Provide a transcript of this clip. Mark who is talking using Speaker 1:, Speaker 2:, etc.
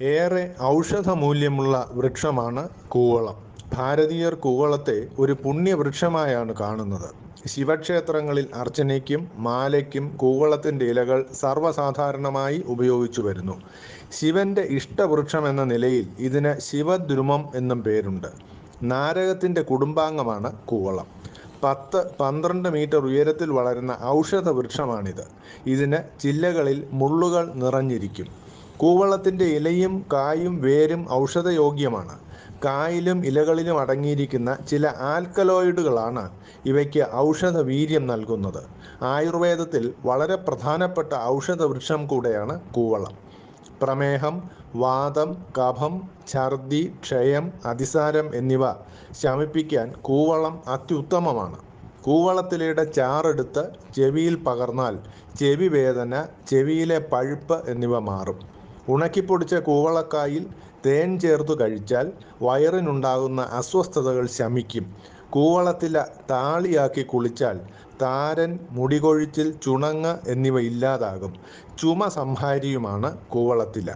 Speaker 1: ഏറെ ഔഷധമൂല്യമുള്ള വൃക്ഷമാണ് കൂവളം. ഭാരതീയർ കൂവളത്തെ ഒരു പുണ്യവൃക്ഷമായാണ് കാണുന്നത്. ശിവക്ഷേത്രങ്ങളിൽ അർച്ചനയ്ക്കും മാലയ്ക്കും കൂവളത്തിന്റെ ഇലകൾ സർവസാധാരണമായി ഉപയോഗിച്ചു വരുന്നു. ശിവന്റെ ഇഷ്ടവൃക്ഷം എന്ന നിലയിൽ ഇതിന് ശിവദ്രുമം എന്നും പേരുണ്ട്. നാരകത്തിന്റെ കുടുംബാംഗമാണ് കൂവളം. പത്ത് പന്ത്രണ്ട് മീറ്റർ ഉയരത്തിൽ വളരുന്ന ഔഷധ വൃക്ഷമാണിത് ഇതിന് ചില്ലകളിൽ മുള്ളുകൾ നിറഞ്ഞിരിക്കും. കൂവളത്തിന്റെ ഇലയും കായും വേരും ഔഷധയോഗ്യമാണ്. കായിലും ഇലകളിലും അടങ്ങിയിരിക്കുന്ന ചില ആൽക്കലോയിഡുകളാണ് ഇവയ്ക്ക് ഔഷധ വീര്യം നൽകുന്നത്. ആയുർവേദത്തിൽ വളരെ പ്രധാനപ്പെട്ട ഔഷധ വൃക്ഷം കൂടെയാണ് കൂവളം. പ്രമേഹം വാദം കഫം ഛർദി ക്ഷയം അതിസാരം എന്നിവ ശമിപ്പിക്കാൻ കൂവളം അത്യുത്തമമാണ്. കൂവളത്തിലയുടെ ചാറെടുത്ത് ചെവിയിൽ പകർന്നാൽ ചെവി വേദന ചെവിയിലെ പഴുപ്പ് എന്നിവ മാറും. ഉണക്കിപ്പൊടിച്ച കൂവളക്കായിൽ തേൻ ചേർത്തു കഴിച്ചാൽ വയറിനുണ്ടാകുന്ന അസ്വസ്ഥതകൾ ശമിക്കും. കൂവളത്തില താളിയാക്കി കുളിച്ചാൽ താരൻ മുടികൊഴിച്ചിൽ ചുണങ്ങ എന്നിവ ഇല്ലാതാകും. ചുമ സംഹാരിയുമാണ് കൂവളത്തില.